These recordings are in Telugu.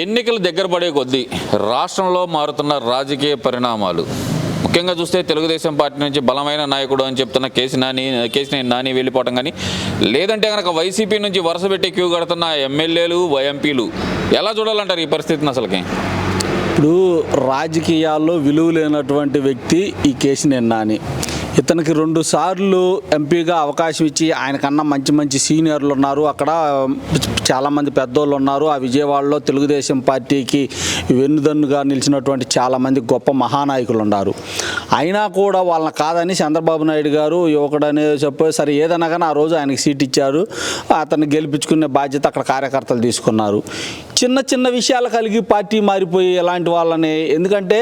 ఎన్నికలు దగ్గర పడే కొద్దీ రాష్ట్రంలో మారుతున్న రాజకీయ పరిణామాలు. ముఖ్యంగా చూస్తే తెలుగుదేశం పార్టీ నుంచి బలమైన నాయకుడు అని చెప్తున్న కేసీ నాని కేసీనేని నాని వెళ్ళిపోవటం కానీ లేదంటే కనుక వైసీపీ నుంచి వరుస పెట్టి క్యూ కడుతున్న ఎమ్మెల్యేలు ఎంపీలు ఎలా చూడాలంటారు ఈ పరిస్థితిని అసలుకి? ఇప్పుడు రాజకీయాల్లో విలువ లేనటువంటి వ్యక్తి ఈ కేసినేని నాని. ఇతనికి రెండు సార్లు ఎంపీగా అవకాశం ఇచ్చి ఆయనకన్నా మంచి మంచి సీనియర్లు ఉన్నారు. అక్కడ చాలామంది పెద్దోళ్ళు ఉన్నారు. ఆ విజయవాడలో తెలుగుదేశం పార్టీకి వెన్నుదన్నుగా నిలిచినటువంటి చాలామంది గొప్ప మహానాయకులు ఉన్నారు. అయినా కూడా వాళ్ళని కాదని చంద్రబాబు నాయుడు గారు యువకుడనే చెప్పి సరే ఏదైనా కానీ ఆ రోజు ఆయనకి సీట్ ఇచ్చారు. అతన్ని గెలిపించుకునే బాధ్యత అక్కడ కార్యకర్తలు తీసుకున్నారు. చిన్న చిన్న విషయాలు కలిగి పార్టీ మారిపోయి ఇలాంటి వాళ్ళని ఎందుకంటే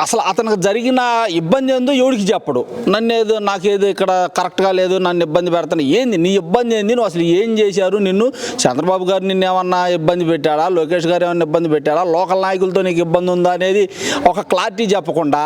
అసలు అతనికి జరిగిన ఇబ్బంది ఏందో ఎవడికి చెప్పడు. నన్ను ఏదో నాకేదో ఇక్కడ కరెక్ట్గా లేదు నన్ను ఇబ్బంది పెడతాను. ఏంది? నీ ఇబ్బంది ఏంది? నువ్వు అసలు ఏం చేశారు? నిన్ను చంద్రబాబు గారు నిన్ను ఏమన్నా ఇబ్బంది పెట్టాడా? లోకేష్ గారు ఏమన్నా ఇబ్బంది పెట్టాడా? లోకల్ నాయకులతో నీకు ఇబ్బంది ఉందా అనేది ఒక క్లారిటీ చెప్పకుండా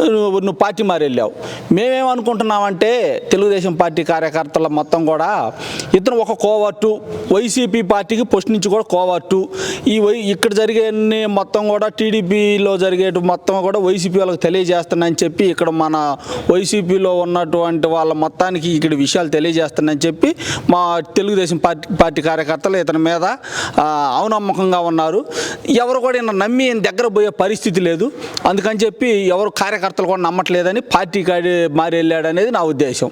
నువ్వు నువ్వు పార్టీ మారి వెళ్ళావు మేమేమనుకుంటున్నామంటే తెలుగుదేశం పార్టీ కార్యకర్తల మొత్తం కూడా ఇతను ఒక కోవర్టు వైసీపీ పార్టీకి పోస్ట్ నుంచి కూడా కోవర్టు. ఈ వై ఇక్కడ జరిగే మొత్తం కూడా టీడీపీలో జరిగేటు మొత్తం కూడా వైసీపీ వాళ్ళకి తెలియజేస్తానని చెప్పి ఇక్కడ మన వైసీపీలో ఉన్నటువంటి వాళ్ళ మొత్తానికి ఇక్కడ విషయాలు తెలియజేస్తానని చెప్పి మా తెలుగుదేశం పార్టీ పార్టీ కార్యకర్తలు ఇతని మీద అవనమ్మకంగా ఉన్నారు. ఎవరు కూడా ఈయన నమ్మి ఈయన దగ్గర పోయే పరిస్థితి లేదు. అందుకని చెప్పి ఎవరు కార్యకర్తలు కూడా నమ్మట్లేదని పార్టీ కాడి మారి వెళ్ళాడనేది నా ఉద్దేశం.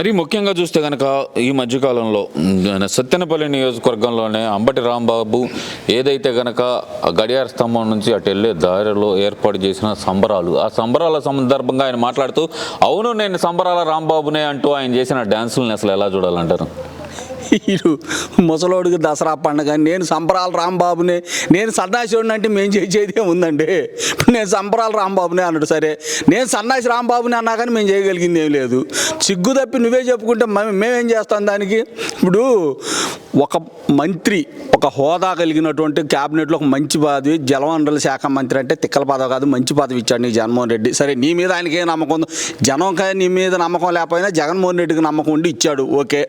మరి ముఖ్యంగా చూస్తే కనుక ఈ మధ్యకాలంలో సత్యనపల్లి సత్తెనపల్లి నియోజకవర్గంలోనే అంబటి రాంబాబు ఏదైతే కనుక గడియార స్తంభం నుంచి అటు వెళ్ళే దారిలో ఏర్పాటు చేసిన సంబరాలు ఆ సంబరాల సందర్భంగా ఆయన మాట్లాడుతూ అవును నేను సంబరాల రాంబాబునే అంటూ ఆయన చేసిన డ్యాన్సులని అసలు ఎలా చూడాలంటారు? వీడు ముసలోడికి దసరా పండుగ నేను సంబరాల రాంబాబునే నేను సన్నాసివాడిని అంటే మేము చేసేది ఉందండి నేను సంబరాల రాంబాబునే అన్నాడు సరే. నేను సన్నాసి రాంబాబుని అన్నా కానీ మేము చేయగలిగింది ఏం లేదు. సిగ్గు తప్పి నువ్వే చెప్పుకుంటే మేమేం చేస్తాం దానికి? ఇప్పుడు ఒక మంత్రి ఒక హోదా కలిగినటువంటి క్యాబినెట్లో ఒక మంచి పదవి జలవనరుల శాఖ మంత్రి అంటే తిక్కల పదవి కాదు మంచి పదవి ఇచ్చాడు నీకు జగన్మోహన్ రెడ్డి. సరే నీ మీద ఆయనకి నమ్మకం జనం కానీ నీ మీద నమ్మకం లేకపోయినా జగన్మోహన్ రెడ్డికి నమ్మకం ఉండి ఇచ్చాడు ఓకే.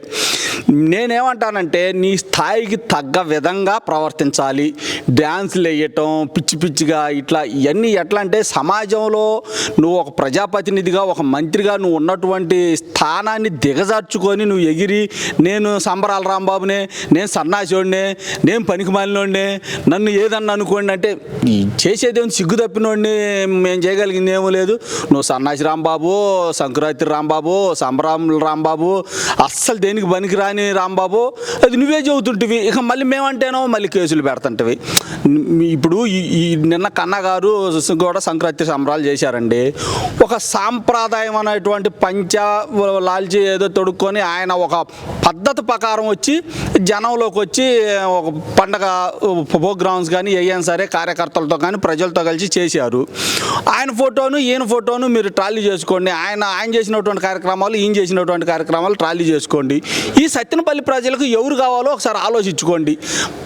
నేనేమంటానంటే నీ స్థాయికి తగ్గ విధంగా ప్రవర్తించాలి. డ్యాన్స్లు వేయటం పిచ్చి పిచ్చిగా ఇట్లా ఇవన్నీ ఎట్లా అంటే సమాజంలో నువ్వు ఒక ప్రజాప్రతినిధిగా ఒక మంత్రిగా నువ్వు ఉన్నటువంటి స్థానాన్ని దిగజార్చుకొని నువ్వు ఎగిరి నేను సంబరాల రాంబాబునే నేను సన్నాసివాడినే నేను పనికి మాలినోడినే నన్ను ఏదన్నా అనుకోండి అంటే ఈ సిగ్గు తప్పినోడిని మేము చేయగలిగింది ఏమీ లేదు. నువ్వు సన్నాసి రాంబాబు సంక్రాంతి రాంబాబు సంబరాముల రాంబాబు అస్సలు దేనికి పనికిరా అని రాంబాబు అది నువ్వే చదువుతుంటివి ఇక మళ్ళీ మేమంటేనో మళ్ళీ కేసులు పెడుతుంటివి. ఇప్పుడు ఈ- నిన్న కన్నగారు కూడా సంక్రాంతి సంబరాలు చేశారండి. ఒక సాంప్రదాయం అనేటువంటి పంచ లాల్చి ఏదో తొడుక్కొని ఆయన ఒక పద్ధతి ప్రకారం వచ్చి జనంలోకి వచ్చి ఒక పండగ ప్రోగ్రామ్స్ కానీ ఏయైనా సరే కార్యకర్తలతో కానీ ప్రజలతో కలిసి చేశారు. ఆయన ఫోటోను ఈయన ఫోటోను మీరు ట్రాలీ చేసుకోండి. ఆయన ఆయన చేసినటువంటి కార్యక్రమాలు ఈయన చేసినటువంటి కార్యక్రమాలు ట్రాలీ చేసుకోండి. ఈ సత్యనపల్లి ప్రజలకు ఎవరు కావాలో ఒకసారి ఆలోచించుకోండి.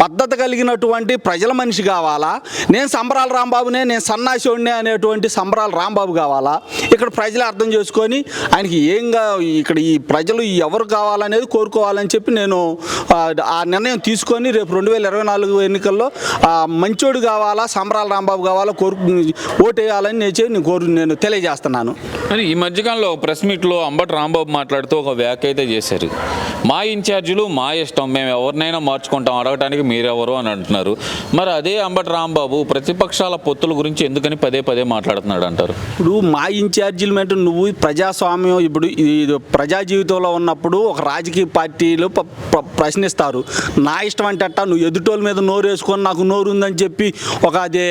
పద్ధతి కలిగినటువంటి ప్రజల మనిషి కావాలా? నేను సంబరాల రాంబాబునే నేను సన్నాసివాడినే అనేటువంటి సంబరాల రాంబాబు కావాలా? ఇక్కడ ప్రజలు అర్థం చేసుకొని ఆయనకి ఏంగా ఇక్కడ ఈ ప్రజలు ఎవరు కావాలనేది కోరుకోవాలని చెప్పి నేను ఆ, నిర్ణయం తీసుకొని రేపు రెండు వేల ఇరవై నాలుగు ఎన్నికల్లో మంచోడు కావాలా సంబరాల రాంబాబు కావాలా కోరు ఓటేయాలని నేను చెప్పి నేను కోరు నేను తెలియజేస్తున్నాను. ఈ మధ్యకాలంలో ప్రెస్ మీట్లో అంబటి రాంబాబు మాట్లాడుతూ ఒక వ్యాఖ్య అయితే చేశారు. మా ఇన్ఛార్జీలు మా ఇష్టం మేము ఎవరినైనా మార్చుకుంటాం అడగటానికి మీరెవరు అని అంటున్నారు. మరి అదే అంబటి రాంబాబు ప్రతిపక్షాల పొత్తుల గురించి ఎందుకని పదే పదే మాట్లాడుతున్నాడు అంటారు ఇప్పుడు మా ఇన్ఛార్జీలు అంటే నువ్వు ప్రజాస్వామ్యం ఇప్పుడు ఇది ప్రజా జీవితంలో ఉన్నప్పుడు ఒక రాజకీయ పార్టీలు ప్రశ్నిస్తారు. నా ఇష్టం అంటే అట్టా నువ్వు ఎదుటోళ్ళ మీద నోరు వేసుకొని నాకు నోరు ఉందని చెప్పి ఒక అది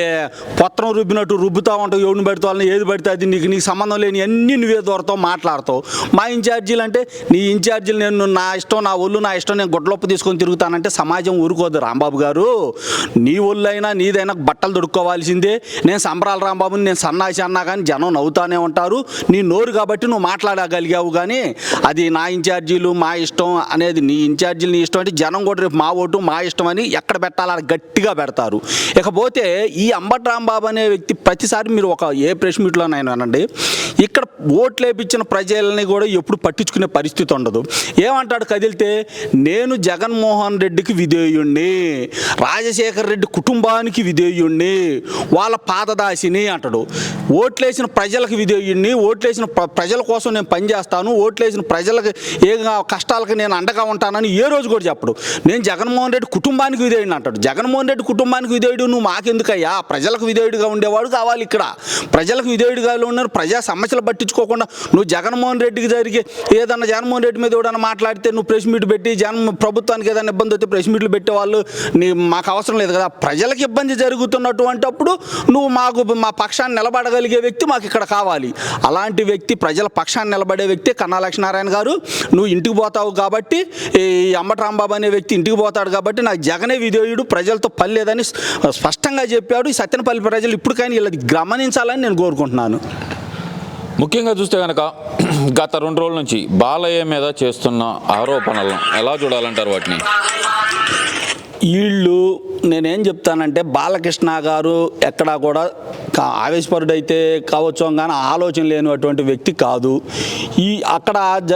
పత్రం రుబ్బినట్టు రుబ్బుతా ఉంటావు ఎవరిని పెడతావు ఏది పెడితే అది నీకు నీకు సంబంధం లేని అన్ని నువ్వే దూరతావు మాట్లాడతావు. మా ఇన్ఛార్జీలు అంటే నీ ఇన్ఛార్జీలు నేను నా ఇష్టం నా ఒళ్ళు నా ఇష్టం నేను గొడ్లొప్పు తీసుకొని తిరుగుతానంటే సమాజం ఊరుకోదు రాంబాబు గారు. నీ ఒళ్ళు అయినా నీదైనా బట్టలు దొడుక్కోవాల్సిందే. నేను సంబరాల రాంబాబుని నేను సన్నాసి అన్నా కానీ జనం నవ్వుతానే ఉంటారు. నీ నోరు కాబట్టి నువ్వు మాట్లాడగలిగావు కానీ అది నా ఇన్ఛార్జీలు మా ఇష్టం అనేది నీ ఇన్ఛార్జీలు నీ ఇష్టం అంటే జనం కూడా రేపు మా ఓటు మా ఇష్టం అని ఎక్కడ పెట్టాలని గట్టిగా పెడతారు. ఇకపోతే ఈ అంబటి రాంబాబు అనే వ్యక్తి ప్రతిసారి మీరు ఒక ఏ ప్రెస్ మీట్లోనైనా అనండి ఇక్కడ ఓట్లు వేపించిన ప్రజల్ని కూడా ఎప్పుడు పట్టించుకునే పరిస్థితి ఉండదు. ఏమంటాడు కదిలితే నేను జగన్మోహన్ రెడ్డికి విధేయుణ్ణి రాజశేఖర్ రెడ్డి కుటుంబానికి విధేయుణ్ణి వాళ్ళ పాదదాసిని అంటాడు. ఓట్లేసిన ప్రజలకు విధేయుడిని ఓట్లేసిన ప్రజల కోసం నేను పనిచేస్తాను ఓట్లేసిన ప్రజలకు ఏ కష్టాలకు నేను అండగా ఉంటానని ఏ రోజు కూడా చెప్పడు. నేను జగన్మోహన్ రెడ్డి కుటుంబానికి విధేయుడిని అంటాడు. జగన్మోహన్ రెడ్డి కుటుంబానికి విధేయుడు నువ్వు మాకెందుకయ్యా? ప్రజలకు విధేయుడిగా ఉండేవాడు కావాలి ఇక్కడ. ప్రజలకు విధేయుడిగా ఉన్నారు. ప్రజా సమస్యలు పట్టించుకోకుండా నువ్వు జగన్మోహన్ రెడ్డికి జరిగే ఏదన్నా జగన్మోహన్ రెడ్డి మీద ఎవడన్నా మాట్లాడితే నువ్వు ప్రెస్ మీట్ పెట్టి జగన్ ప్రభుత్వానికి ఏదైనా ఇబ్బంది వస్తే ప్రెస్ మీట్లు పెట్టేవాళ్ళు నీ మాకు అవసరం లేదు కదా. ప్రజలకు ఇబ్బంది జరుగుతున్నటువంటి అప్పుడు నువ్వు మాకు మా పక్షాన్ని నిలబడగలిగే వ్యక్తి మాకు ఇక్కడ కావాలి. అలాంటి వ్యక్తి ప్రజల పక్షాన్ని నిలబడే వ్యక్తి కన్నా లక్ష్మీనారాయణ గారు నువ్వు ఇంటికి పోతావు కాబట్టి ఈ అంబటి రాంబాబు అనే వ్యక్తి ఇంటికి పోతాడు కాబట్టి నాకు జగనే విధేయుడు ప్రజలతో పని లేదని స్పష్టంగా చెప్పాడు. ఈ సత్యనపల్లి ప్రజలు ఇప్పటికైనా వీళ్ళది గమనించాలని నేను కోరుకుంటున్నాను. ముఖ్యంగా చూస్తే కనుక గత రెండు రోజుల నుంచి బాలయ్య మీద చేస్తున్న ఆరోపణలను ఎలా చూడాలంటారు వాటిని? వీళ్ళు నేనేం చెప్తానంటే బాలకృష్ణ గారు ఎక్కడా కూడా కా- ఆవేశపరుడైతే కావచ్చు కానీ ఆలోచన లేనటువంటి వ్యక్తి కాదు. ఈ అక్కడ జ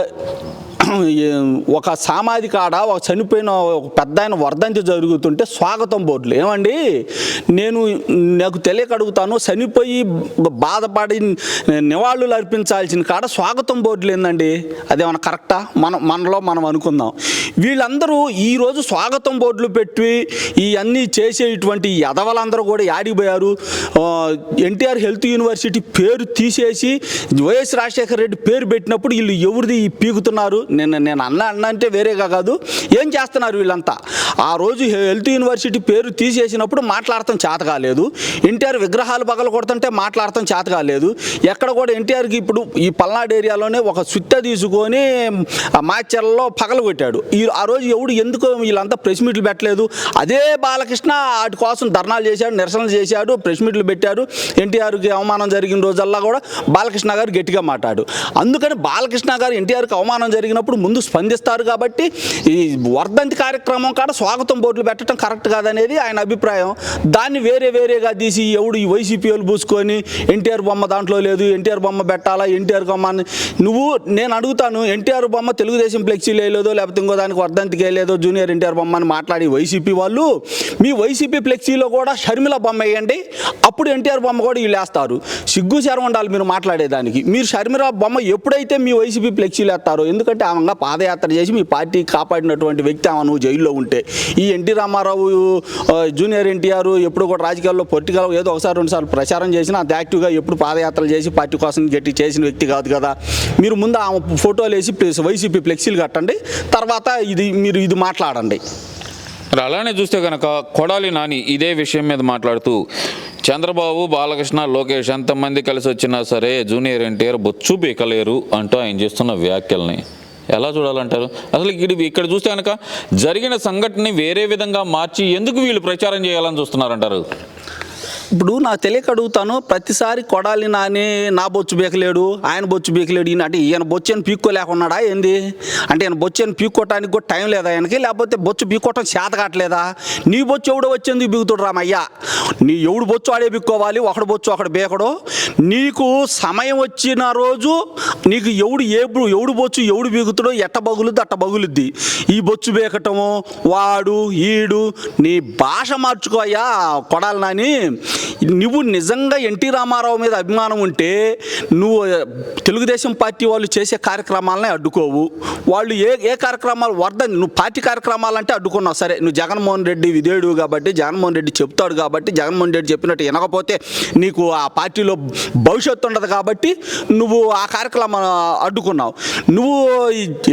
ఒక సామాధి కాడ ఒక చనిపోయిన ఒక పెద్ద ఆయన వర్ధంతి జరుగుతుంటే స్వాగతం బోర్డులు. ఏమండి? నేను నాకు తెలియక అడుగుతాను చనిపోయి బాధపడి నివాళులు అర్పించాల్సిన కాడ స్వాగతం బోర్డులు ఏందండి? అదేమన్నా కరెక్టా? మనం మనలో మనం అనుకుందాం. వీళ్ళందరూ ఈరోజు స్వాగతం బోర్డులు పెట్టి ఇవన్నీ చేసేటువంటి ఈ ఎదవలందరూ కూడా యాడిపోయారు ఎన్టీఆర్ హెల్త్ యూనివర్సిటీ పేరు తీసేసి వైఎస్ రాజశేఖర రెడ్డి పేరు పెట్టినప్పుడు వీళ్ళు ఎవరిది పీకుతున్నారు? నేను నేను అన్న అన్న అంటే వేరేగా కాదు. ఏం చేస్తున్నారు వీళ్ళంతా? ఆ రోజు హెల్త్ యూనివర్సిటీ పేరు తీసేసినప్పుడు మాట్లాడటం చేత కాలేదు. ఎన్టీఆర్ విగ్రహాలు పగల కొడుతుంటే మాట్లాడటం చేత కాలేదు. ఎక్కడ కూడా ఎన్టీఆర్కి ఇప్పుడు ఈ పల్నాడు ఏరియాలోనే ఒక సుత్త తీసుకొని ఆ మాచర్లలో పగల కొట్టాడు. ఈ ఆ రోజు ఎవడు ఎందుకు వీళ్ళంతా ప్రెస్ మీట్లు పెట్టలేదు? అదే బాలకృష్ణ వాటి కోసం ధర్నాలు చేశాడు నిరసనలు చేశాడు ప్రెస్ మీట్లు పెట్టాడు. ఎన్టీఆర్కి అవమానం జరిగిన రోజల్లా కూడా బాలకృష్ణ గారు గట్టిగా మాట్లాడు. అందుకని బాలకృష్ణ గారు ఎన్టీఆర్కి అవమానం జరిగినప్పుడు ముందు స్పందిస్తారు కాబట్టి ఈ వర్ధంతి కార్యక్రమం కాడ స్వాగతం బోర్డులు పెట్టడం కరెక్ట్ కాదనేది ఆయన అభిప్రాయం. దాన్ని వేరే వేరేగా తీసి ఎవడు ఈ వైసీపీ వాళ్ళు పూసుకొని ఎన్టీఆర్ బొమ్మ దాంట్లో లేదు ఎన్టీఆర్ బొమ్మ పెట్టాలా ఎన్టీఆర్ బొమ్మ అని నువ్వు నేను అడుగుతాను ఎన్టీఆర్ బొమ్మ తెలుగుదేశం ఫ్లెక్సీ లేదో లేకపోతే ఇంకో దానికి వర్ధంతికి వేయలేదో జూనియర్ ఎన్టీఆర్ బొమ్మ అని మాట్లాడి వైసీపీ వాళ్ళు మీ వైసీపీ ఫ్లెక్సీలో కూడా షర్మిల బొమ్మ వేయండి అప్పుడు ఎన్టీఆర్ బొమ్మ కూడా వీళ్ళు వేస్తారు. సిగ్గు శరం ఉండాలి మీరు మాట్లాడేదానికి. మీరు షర్మిల బొమ్మ ఎప్పుడైతే మీ వైసీపీ ఫ్లెక్సీలు వేస్తారో ఎందుకంటే ఆమె పాదయాత్ర చేసి మీ పార్టీ కాపాడినటువంటి వ్యక్తి ఆమె నువ్వు జైల్లో ఉంటే. ఈ ఎన్టీ రామారావు జూనియర్ ఎన్టీఆర్ ఎప్పుడు కూడా రాజకీయాల్లో పొలిటికల్ ఏదో ఒకసారి రెండుసార్లు ప్రచారం చేసినా అంత యాక్టివ్గా ఎప్పుడు పాదయాత్రలు చేసి పార్టీ కోసం గట్టి చేసిన వ్యక్తి కాదు కదా. మీరు ముందు ఆమె ఫోటోలు వేసి వైసీపీ ఫ్లెక్సీలు కట్టండి తర్వాత ఇది మీరు ఇది మాట్లాడండి. మరి అలానే చూస్తే కనుక కొడాలి నాని ఇదే విషయం మీద మాట్లాడుతూ చంద్రబాబు బాలకృష్ణ లోకేష్ ఎంతమంది కలిసి వచ్చినా సరే జూనియర్ ఎన్టీఆర్ బొచ్చు బీకలేరు అంటూ ఆయన చేస్తున్న వ్యాఖ్యల్ని. ఎలా చూడాలంటారు? అసలు ఇక్కడ ఇక్కడ చూస్తే కనుక జరిగిన సంఘటనని వేరే విధంగా మార్చి ఎందుకు వీళ్ళు ప్రచారం చేయాలని చూస్తున్నారంటారు? ఇప్పుడు నాకు తెలియక అడుగుతాను ప్రతిసారి కొడాలి నాని నా బొచ్చు బీకలేడు ఆయన బొచ్చు బీకలేడు ఈయన అంటే ఈయన బొచ్చు అని పీక్కోలేకున్నాడా ఏంది? అంటే ఈయన బొచ్చు అని పీక్కోవటానికి కూడా టైం లేదా ఆయనకి? లేకపోతే బొచ్చు పీక్కోవటం చేత కావట్లేదా? నీ బొచ్చు ఎవడో వచ్చేందుకు బిగుతుడు రామయ్యా? నీ ఎవడు బొచ్చు ఆడే బిక్కోవాలి ఒకడు బొచ్చు ఒకడు బీకడు. నీకు సమయం వచ్చిన రోజు నీకు ఎవడు ఏప్పుడు ఎవడు బొచ్చు ఎవడు బీగుతాడో ఎట్ట బగులుద్ది అట్ట బగులుద్ది ఈ బొచ్చు బీకటము వాడు ఈడు నీ భాష మార్చుకో అయ్యా కొడాలి నాని. నువ్వు నిజంగా ఎన్టీ రామారావు మీద అభిమానం ఉంటే నువ్వు తెలుగుదేశం పార్టీ వాళ్ళు చేసే కార్యక్రమాలనే అడ్డుకోవు. వాళ్ళు ఏ ఏ కార్యక్రమాలు వర్ధన్ నువ్వు పార్టీ కార్యక్రమాలంటే అడ్డుకున్నావు. సరే నువ్వు జగన్మోహన్ రెడ్డి విధేయుడు కాబట్టి జగన్మోహన్ రెడ్డి చెప్తాడు కాబట్టి జగన్మోహన్ రెడ్డి చెప్పినట్టు వినకపోతే నీకు ఆ పార్టీలో భవిష్యత్తు ఉండదు కాబట్టి నువ్వు ఆ కార్యక్రమం అడ్డుకున్నావు. నువ్వు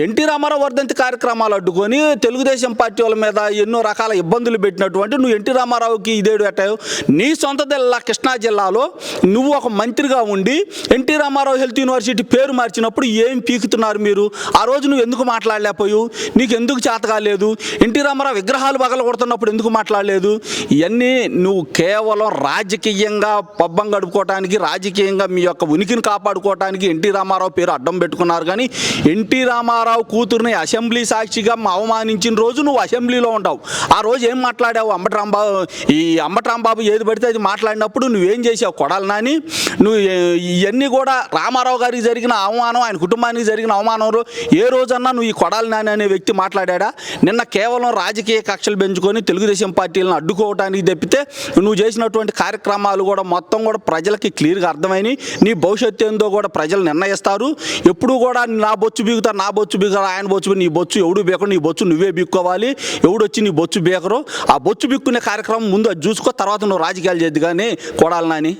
ఎన్టీ రామారావు వర్ధంతి కార్యక్రమాలు అడ్డుకొని తెలుగుదేశం పార్టీ వాళ్ళ మీద ఎన్నో రకాల ఇబ్బందులు పెట్టినటువంటి నువ్వు ఎన్టీ రామారావుకి ఇదేడు అట్టావు. నీ సొంత జిల్లా కృష్ణా జిల్లాలో నువ్వు ఒక మంత్రిగా ఉండి ఎన్టీ రామారావు హెల్త్ యూనివర్సిటీ పేరు మార్చినప్పుడు ఏం పీకుతున్నారు మీరు? ఆ రోజు నువ్వు ఎందుకు మాట్లాడలేకపోయావు? నీకు ఎందుకు చేత కాలేదు ఎన్టీ రామారావు విగ్రహాలు పగల కొడుతున్నప్పుడు ఎందుకు మాట్లాడలేదు? ఇవన్నీ నువ్వు కేవలం రాజకీయంగా పబ్బం గడుపుకోవటానికి రాజకీయంగా మీ యొక్క ఉనికిని కాపాడుకోవటానికి ఎన్టీ రామారావు పేరు అడ్డం పెట్టుకున్నారు. కానీ ఎన్టీ రామారావు కూతురుని అసెంబ్లీ సాక్షిగా అవమానించిన రోజు నువ్వు అసెంబ్లీలో ఉంటావు ఆ రోజు ఏం మాట్లాడావు? అంబటరాంబాబు ఈ అంబటరాంబాబు ఏది పడితే అది మాట్లాడి మాట్లాడినప్పుడు నువ్వేం చేసావు కొడాలనా నాని. నువ్వు ఇవన్నీ కూడా రామారావు గారికి జరిగిన అవమానం ఆయన కుటుంబానికి జరిగిన అవమానంలో ఏ రోజన్నా నువ్వు ఈ కొడాలి నాని అనే వ్యక్తి మాట్లాడా నిన్న కేవలం రాజకీయ కక్షలు పెంచుకొని తెలుగుదేశం పార్టీలను అడ్డుకోవడానికి తప్పితే నువ్వు చేసినటువంటి కార్యక్రమాలు కూడా మొత్తం కూడా ప్రజలకి క్లియర్గా అర్థమైనవి నీ భవిష్యత్తు ఏందో కూడా ప్రజలు నిర్ణయిస్తారు. ఎప్పుడు కూడా నా బొచ్చు బీగుతారు నా బొచ్చు బీగుతారు ఆయన బొచ్చు నీ బొచ్చు ఎవడు బీకరు నీ బొచ్చు నువ్వే బీక్కోవాలి. ఎవడొచ్చి నీ బొచ్చు బీకరు ఆ బొచ్చు బిక్కునే కార్యక్రమం ముందు అది చూసుకో తర్వాత నువ్వు రాజకీయాలు చేద్దు కానీ కొడాలి నాని